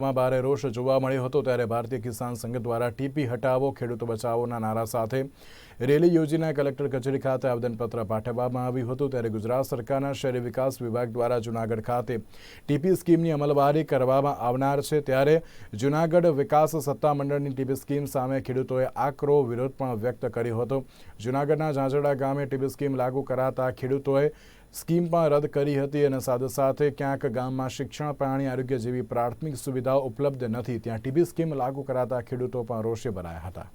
માં ભારે રોષ જોવા મળ્યો હતો ત્યારે ભારતીય કિસાન સંઘ દ્વારા ટીપી હટાવો, ખેડૂતો બચાવોના નારા સાથે રેલી યોજીને કલેક્ટર કચેરી ખાતે આવેદનપત્ર પાઠવવામાં આવ્યું હતું. ત્યારે ગુજરાત સરકારના શહેરી વિકાસ વિભાગ દ્વારા જૂનાગઢ ખાતે ટીપી સ્કીમની અમલવારી કરવામાં આવનાર છે. ત્યારે જૂનાગઢ વિકાસ સત્તામંડળની ટીપી સ્કીમ સામે ખેડૂતોએ આકરો વિરોધ પણ વ્યક્ત કર્યો હતો. જૂનાગઢના ઝાંઝડા ગામે ટીપી સ્કીમ લાગુ કરાતા ખેડૂતોએ સ્કીમ પણ રદ કરી હતી અને સાથે સાથે ક્યાંક ગામમાં શિક્ષણ પાણી આરોગ્ય જેવી પ્રાથમિક સુવિધાઓ ઉપલબ્ધ નથી. ત્યાં ટીબી સ્કીમ લાગુ કરાતા ખેડૂતો પણ રોષે ભરાયા હતા.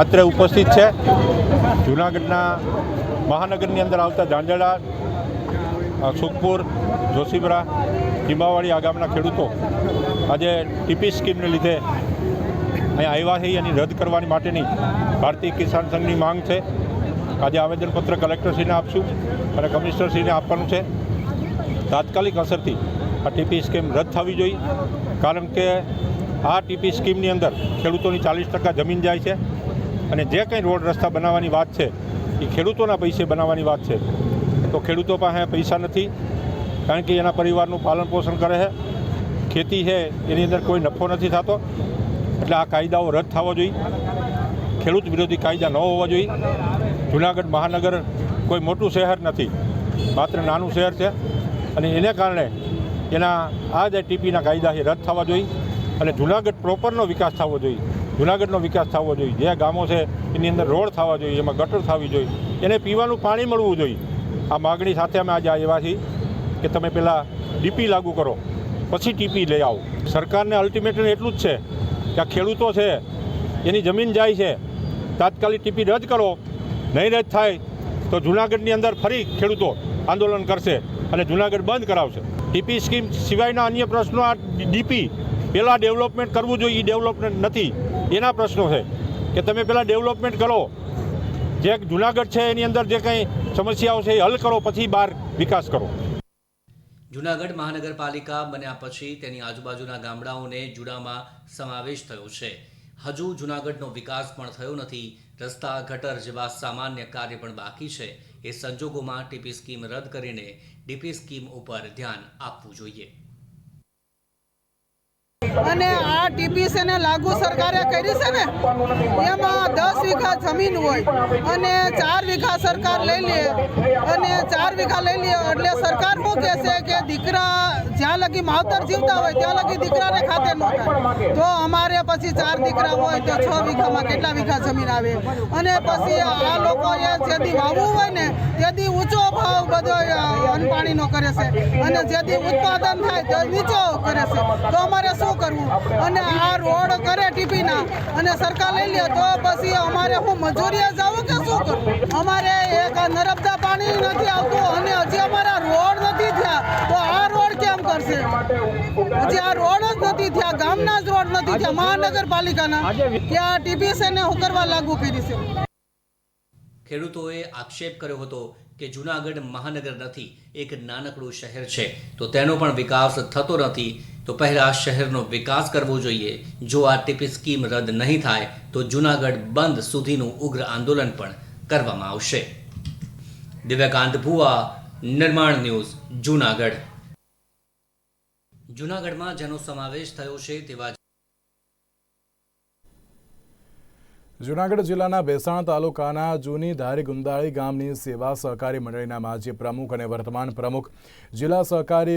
અત્રે ઉપસ્થિત છે જૂનાગઢના મહાનગરની અંદર આવતા ઝાંઝડા સુખપુર જોશીપુરા ટીંબાવાડી આ ગામના ખેડૂતો આજે ટીપી સ્કીમને લીધે અહીંયા આવ્યા છે એની રદ કરવાની માટેની ભારતીય કિસાન સંઘની માંગ છે. આજે આવેદનપત્ર કલેક્ટરશ્રીને આપશું અને કમિશનરશ્રીને આપવાનું છે. તાત્કાલિક અસરથી આ ટીપી સ્કીમ રદ થવી જોઈએ, કારણ કે આ ટીપી સ્કીમની અંદર ખેડૂતોની ચાલીસ ટકા જમીન જાય છે અને જે કંઈ રોડ રસ્તા બનાવવાની વાત છે, એ ખેડૂતોના પૈસે બનાવવાની વાત છે. તો ખેડૂતો પાસે પૈસા નથી, કારણ કે એના પરિવારનું પાલન પોષણ કરે છે. ખેતી છે, એની અંદર કોઈ નફો નથી થતો. એટલે આ કાયદાઓ રદ થવા જોઈએ. ખેડૂત વિરોધી કાયદા ન હોવા જોઈએ. જુનાગઢ મહાનગર કોઈ મોટું શહેર નથી. માત્ર નાનું શહેર છે. અને એને કારણે એના આ જે ટીપીના કાયદા છે રદ થવા જોઈએ. અને જુનાગઢ પ્રોપરનો વિકાસ થવો જોઈએ. જુનાગઢનો વિકાસ થવો જોઈએ. જે ગામો છે એની અંદર રોડ થવા જોઈએ, એમાં ગટર થવી જોઈએ. એને પીવાનું પાણી મળવું જોઈએ. આ માગણી સાથે અમે આજે આવ્યા છીએ કે તમે પહેલાં ડીપી લાગુ કરો. પછી ટીપી લઈ આવો. સરકારને અલ્ટિમેટલી એટલું જ છે કે આ ખેડૂતો છે, એની જમીન જાય છે, તાત્કાલિક ટીપી રદ કરો, નહીં રદ થાય, તો જુનાગઢની અંદર ફરી ખેડૂતો આંદોલન કરશે અને જુનાગઢ બંધ કરાવશે. ટીપી સ્કીમ સિવાયના અન્ય પ્રશ્નો, આ ડીપી પહેલાં ડેવલપમેન્ટ કરવું જોઈએ એ ડેવલપમેન્ટ નથી. એના પ્રશ્નો છે કે તમે પહેલાં ડેવલપમેન્ટ કરો. જે જુનાગઢ છે, એની અંદર જે કંઈ સમસ્યાઓ છે, એ હલ કરો, પછી બહાર વિકાસ કરો. જૂનાગઢ મહાનગરપાલિકા બન્યા પછી તેની આજુબાજુના ગામડાઓને જુડામાં સમાવેશ થયો છે. હજુ જૂનાગઢનો વિકાસ પણ થયો નથી. રસ્તા, ગટર જેવા સામાન્ય કાર્ય પણ બાકી છે. એ સંજોગોમાં ટીપી સ્કીમ રદ કરીને ડીપી સ્કીમ ઉપર ધ્યાન આપવું જોઈએ. અને આ ટીપીસી ને લાગુ સરકારે કરી છે ને, એમાં દસ વીઘા જમીન હોય અને ચાર વીઘા સરકાર લઈ લે અને ચાર વીઘા લઈ લે એટલે સરકાર શું કહે છે કે દીકરા જ્યાં લગી માવતર જીવતા હોય ત્યાં લગી દીકરાને ખાતે ન થાય તો અમારે પછી ચાર દીકરા હોય તો છ વીઘામાં કેટલા વીઘા જમીન આવે? અને પછી આ લોકોએ જેથી વાવવું હોય ને તેથી ઊંચો ભાવ બધો અન્ન કરે છે. અને જેથી ઉત્પાદન થાય તો નીચો કરે છે. તો અમારે શું કરવું અને આ રોડ કરે ટીપીના અને સરકાર લઈ લે તો પછી અમારે હું મજૂરીએ જવું કે શું કરવું અમારે એક નર્મદા પાણી નથી આવતું અને હજી અમારા રોડ નથી થયા. તો આ રોડ કેમ કરશે? હજી આ રોડ જ નથી થયા ગામના જ રોડ નથી થયા મહાનગરપાલિકાના. કે આ ટીપીસીને હું કરવા લાગુ કરી છે. ખેડૂતોએ આક્ષેપ કર્યો હતો કે જૂનાગઢ મહાનગર નથી એક નાનકડું શહેર છે. તો તેનો પણ વિકાસ થતો નથી. તો પહેલા શહેરનો વિકાસ કરવો જોઈએ. જો આ ટીપી સ્કીમ રદ નહીં થાય, તો જૂનાગઢ બંધ સુધીનું ઉગ્ર આંદોલન પણ કરવામાં આવશે. દિવ્યકાંત ભુવા, નિર્માણ ન્યૂઝ, જૂનાગઢ. જૂનાગઢમાં જેનો સમાવેશ થયો છે તેવા જૂનાગઢ જિલ્લાના બેસાણ તાલુકાના જૂની ધારી ગુંદાળી ગામની સેવા સહકારી મંડળીના માજી પ્રમુખ અને વર્તમાન પ્રમુખ જિલ્લા સહકારી